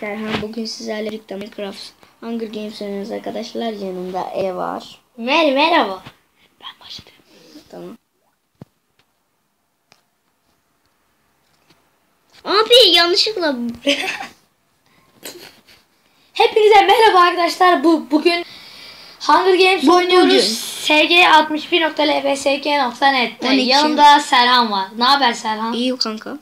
Serhan. Bugün sizlerle birlikte Minecraft Hunger Games oynuyoruz arkadaşlar. Yanımda E var. Mer merhaba. Ben başladım. Tamam. Abi yanlışlıkla Hepinize merhaba arkadaşlar. Bu bugün Hunger Games Bu oynuyoruz. bugün. sg61.lbsk.net'te. 12. Yanımda Serhan var. Ne haber Serhan? iyi kanka.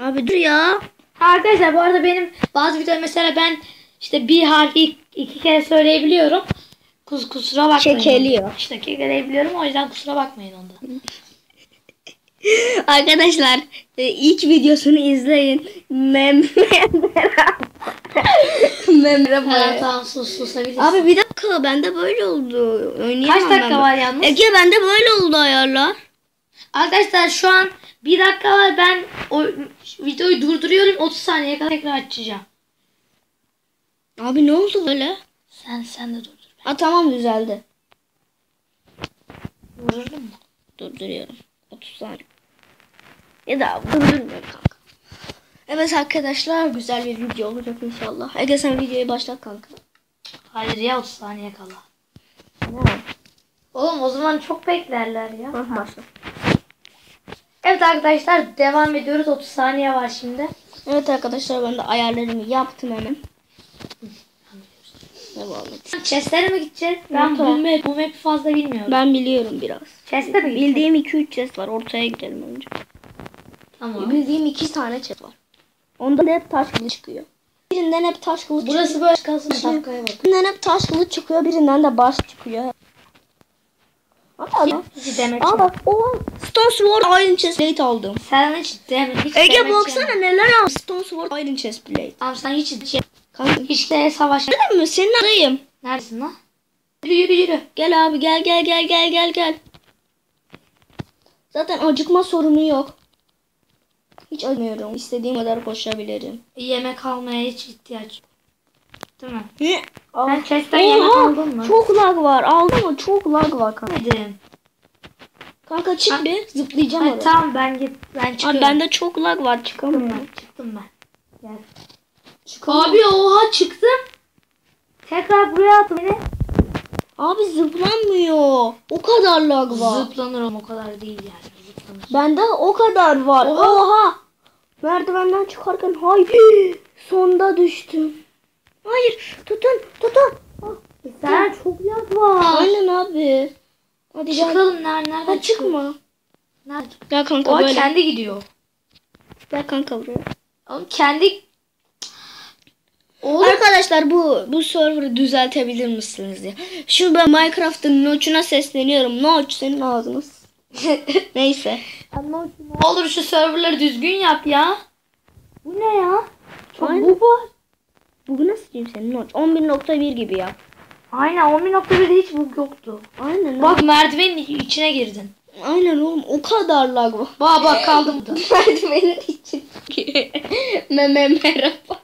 Abi dur ya. Arkadaşlar bu arada benim bazı videolar mesela ben işte bir harfi iki kere söyleyebiliyorum. Kus, kusura bakmayın. Kekeliyor. İşte kekeleyebiliyorum o yüzden kusura bakmayın onda. Arkadaşlar e, ilk videosunu izleyin. Mem Mem Ha, tamam sus susabilirsin. Abi bir dakika bende böyle oldu. Oynayamam Kaç dakika ben. var yalnız? Ege bende böyle oldu ayarlar. Arkadaşlar şu an bir dakika var ben o videoyu durduruyorum 30 saniye kadar tekrar açacağım. Abi ne oldu böyle? Sen sen de durdur. Ha tamam düzeldi. Durdurdun mu? Durduruyorum. 30 saniye. Ya da durdurmuyorum kanka. Evet arkadaşlar güzel bir video olacak inşallah. Ege sen videoyu başlat kanka. Hayır ya 30 saniye kala. Tamam. Oğlum o zaman çok beklerler ya. Başla. Evet arkadaşlar devam ediyoruz 30 saniye var şimdi. Evet arkadaşlar ben de ayarlarımı yaptım hemen. Devam et. Chest'lere mi gideceğiz? Ben bu, map, bu map'i fazla bilmiyorum. Ben biliyorum biraz. Chest'e mi gideceğiz? Bildiğim 2-3 chest var. Ortaya gidelim önce. Tamam. Bildiğim 2 tane chest var. Ondan hep taş kılıç çıkıyor. Birinden hep taş kılıç Burası böyle kalsın dakikaya bak. Birinden hep taş kılıç çıkıyor. Birinden de baş çıkıyor. Abi adam. Hiç demek Aa bak o Stone Sword Iron Chest Plate aldım. Sen hiç demek hiç Ege baksana yeme. neler aldım. Stone Sword Iron Chest Plate. Tamam sen hiç hiç, Kanka hiç de savaş. Değil mi? Senin adayım. Neredesin lan? Yürü yürü yürü. Gel abi gel gel gel gel gel gel. Zaten acıkma sorunu yok. Hiç acımıyorum. İstediğim kadar koşabilirim. Yemek almaya hiç ihtiyaç yok. Değil mi? Sen chest'ten yemek aldın mı? Çok lag var. Aldım mı? Çok lag var kanka. Dedim. Kanka çık Ha- bir. Zıplayacağım Hadi oraya. tamam ben git ben Abi çıkıyorum. bende çok lag var. çıktım Çıkamıyorum. ben. Çıktım ben. Gel. Çıkamıyorum. Abi oha çıktım. Tekrar buraya at beni. Abi zıplanmıyor. O kadar lag var. Zıplanır o kadar değil yani. Zıplanır. Bende o kadar var. Oha. Oha. Merdivenden çıkarken hay sonda düştüm. Hayır tutun tutun. Ah, Sen çok yaz var. Aynen abi. Hadi gel. Çıkalım nerede nerede Ha, çıkma. Nerede? Gel kanka O böyle. kendi gidiyor. Gel kanka buraya. Oğlum kendi Oğlum Arkadaşlar bu bu server'ı düzeltebilir misiniz diye. Şu ben Minecraft'ın Noç'una sesleniyorum. Noç senin ağzınız. Neyse. Olur şu serverları düzgün yap ya. Bu ne ya? Çok bu var. Bugün nasıl diyeyim senin Noç? 11.1 gibi yap. Aynen 11.1'de hiç bug yoktu. Aynen. Bak merdivenin içine girdin. Aynen oğlum o kadar lag var. Bak bak kaldım burada. merdivenin için. Meme merhaba.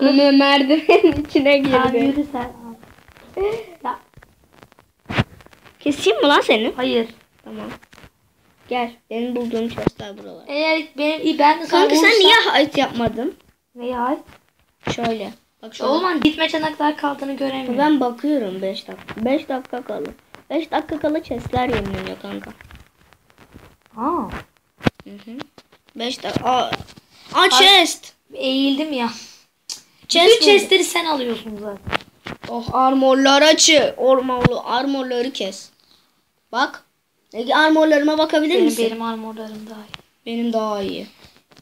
Meme merdivenin içine girdi. yürü sen. Ya, Keseyim mi lan seni? hayır. Tamam. Gel. Benim bulduğum chestler buralar. Eğer benim ben de sana Kanka sen niye height yapmadın? Ne ya? Şöyle. Bak şöyle. Oğlum gitme çanaklar kaldığını göremiyorum. Ben bakıyorum 5 dakika. 5 dakika kalı. 5 dakika kala chestler yeniliyor kanka. Aa, Hı hı. 5 dakika. Aa, Aa chest. eğildim ya. Chest Bütün chestleri sen alıyorsun zaten. Oh armorlar açı. Ormanlı armorları kes. Bak. Armorlarıma bakabilir Benim, misin? benim armorlarım daha iyi. Benim daha iyi.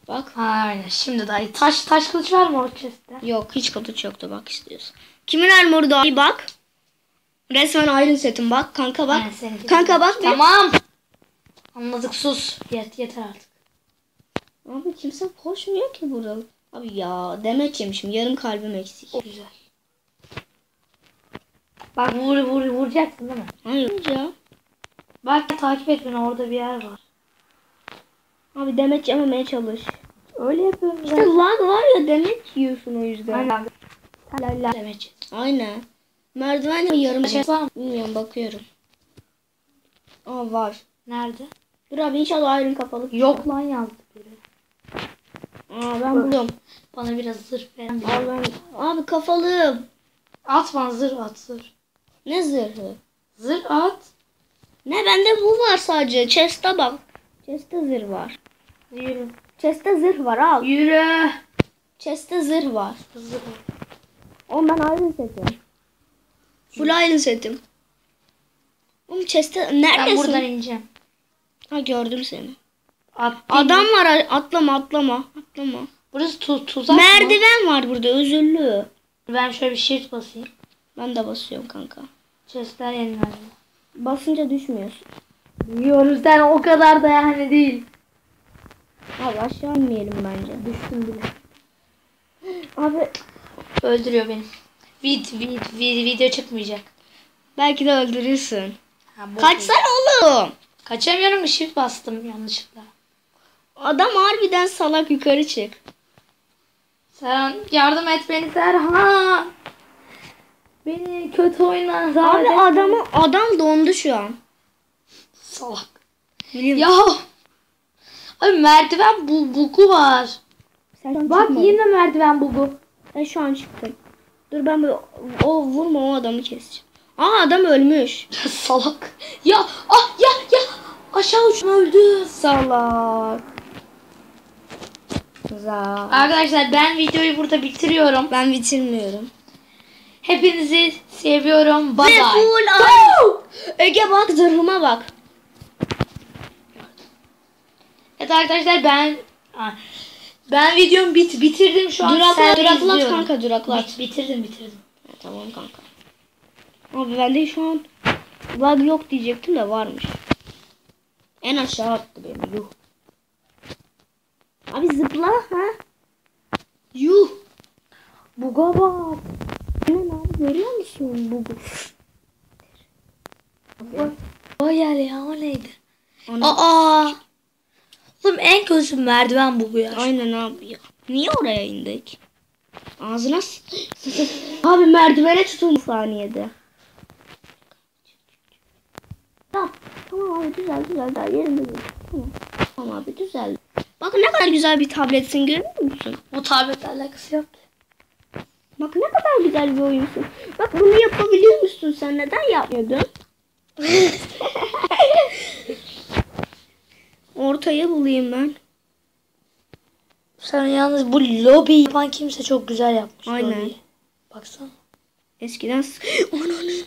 Bak. Ha, aynen şimdi daha iyi. Taş, taş kılıç var mı o chest'te? Yok hiç kılıç yoktu bak istiyorsun. Kimin armoru daha iyi bak. Resmen Iron setim bak kanka bak. Aynen. Kanka bak bir. Tamam. Anladık sus. Yet, yeter artık. Abi kimse koşmuyor ki burada. Abi ya demet yemişim yarım kalbim eksik. O güzel. Bak vur vur vuracaksın değil mi? Hayır ya. Bak takip et beni orada bir yer var. Abi demet yememeye çalış. Öyle yapıyorum İşte zaten. lag var ya demet yiyorsun o yüzden. Aynen. La la demek. Aynen. Merdiven yarım Chest var mı? Bilmiyorum bakıyorum. Aa var. Nerede? Dur abi inşallah ayrım kapalı. Yok lan yazdık biri. Aa ben buluyorum. Bana biraz zırh bir. Abi, abi kafalığım. At bana zırh at zırh. Ne zırhı? Zırh at. Ne bende bu var sadece. Chest'e bak. Chest'te zırh var. Yürü. Chest'te zırh var al. Yürü. Chest'te zırh var. Zırh. Oğlum ben iron setim. Full iron setim. Oğlum chest'te Ben neredesin? buradan ineceğim. Ha gördüm seni. At. Adam var atlama atlama atlama. Burası tu tuzak mı? Merdiven var burada özürlü. Ben şöyle bir shift basayım. Ben de basıyorum kanka. Chestler yenilendi. Basınca düşmüyorsun. Biliyorum sen o kadar da yani değil. Abi aşağı inmeyelim bence. Düştüm bile. Abi Öldürüyor beni. Vid, vid, vid, video çıkmayacak. belki de öldürürsün. Ha, Kaçsana oğlum. Kaçamıyorum shift bastım yanlışlıkla. Adam harbiden salak yukarı çık. Serhan yardım et beni Serhan. Beni kötü oyundan Abi adamı adam dondu şu an. Salak. Biliyor Ya. Abi merdiven bu bugu var. Sen Bak çıkmadın. yine merdiven bugu. Ben şu an çıktım. Dur ben böyle o vurma o adamı keseceğim. Aa adam ölmüş. Salak. Ya ah ya ya aşağı uçma öldü. Salak. Güzel. Arkadaşlar ben videoyu burada bitiriyorum. Ben bitirmiyorum. Hepinizi seviyorum. Bye bye. Ege bak zırhıma bak. Evet arkadaşlar ben ben videomu bit bitirdim şu an. Duraklat Sen duraklat izliyorum. kanka duraklat. Bit- bitirdim bitirdim. Ha, tamam kanka. Abi bende şu an bug yok diyecektim de varmış. En aşağı attı beni yuh. Abi zıpla ha. Yuh. Buga bak. Ne abi görüyor musun bugu? O yer ya o neydi? Ana- Aa. Oğlum en kötü merdiven bu ya. Aynen abi ya. Niye oraya indik? Ağzına Abi merdivene tutun saniyede. Tamam. Tamam abi güzel güzel daha yerinde dur. Tamam. Tamam abi güzel. Bak ne kadar güzel bir tabletsin görüyor musun? Bu tabletle alakası yok. Bak ne kadar güzel bir oyunsun. Bak bunu yapabiliyor musun sen? Neden yapmıyordun? Ortaya bulayım ben. Sen yalnız bu lobi yapan kimse çok güzel yapmış. Aynen. lobiyi. Baksana. Eskiden Ananın.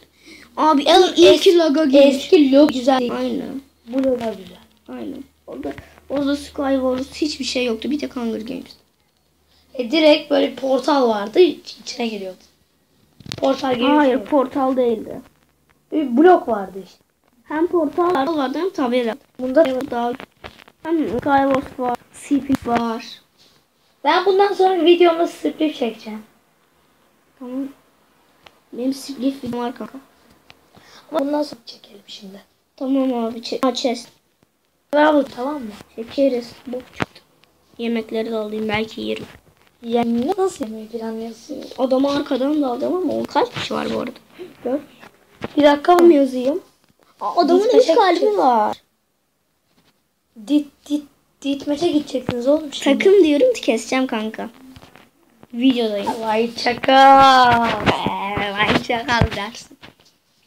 Abi Oğlum, iyi, es- ki laga girmiş. Eski lobi güzel değil. Aynen. Bu lobi güzel. Aynen. Orada orada Skywars hiçbir şey yoktu. Bir tek Hunger Games. E direkt böyle portal vardı. iç- içine giriyordu. Portal gibi Hayır, şey. portal değildi. Bir blok vardı işte. Hem portal vardı hem tabela. Bunda Daha Skywars var, CP var. ben bundan sonra videomda strip çekeceğim. Tamam. Benim split videom var kanka. Ama bundan sonra çekelim şimdi. Tamam abi. Çek. Chest. Bravo tamam mı? Çekeriz. Bok çıktı. Yemekleri de alayım belki yerim. Yani nasıl yemeği planlıyorsun? Adamı arkadan da aldım ama o kaç kişi var bu arada? Dört. Bir dakika mı? yazayım. Adamın üç kaça kalbi var. Dit dit dit maça gideceksiniz oğlum şimdi. Takım diyorum ki keseceğim kanka. Videodayım. Vay çakal. Vay çakal dersin.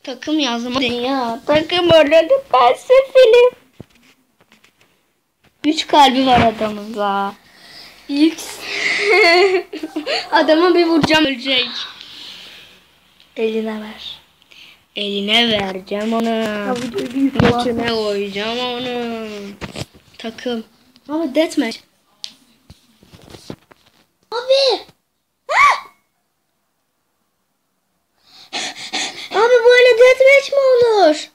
Takım yazma ya. Takım öyle ben sefilim. Üç kalbi var adamın da. X. Adama bir vuracağım ölecek. Eline ver. Eline vereceğim onu. Götüne koyacağım onu. Takım. Abi deathmatch. Abi. Ha! Abi böyle deathmatch mi olur?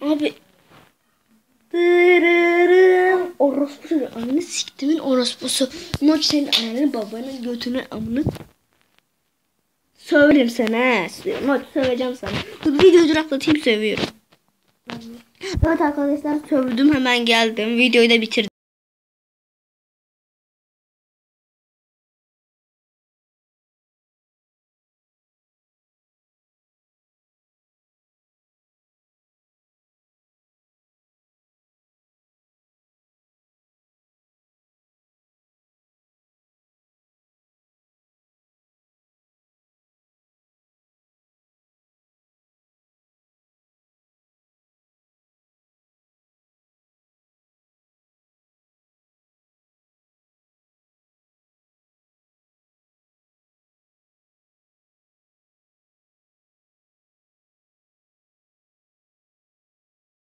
Abi. Dırırım. Orospu çocuğu. Ananı siktimin orospusu. Noç senin ananı babanın götünü amını. Söverim he. Noç söveceğim sana. Dur videoyu duraklatayım sövüyorum. Evet arkadaşlar sövdüm hemen geldim. Videoyu da bitirdim.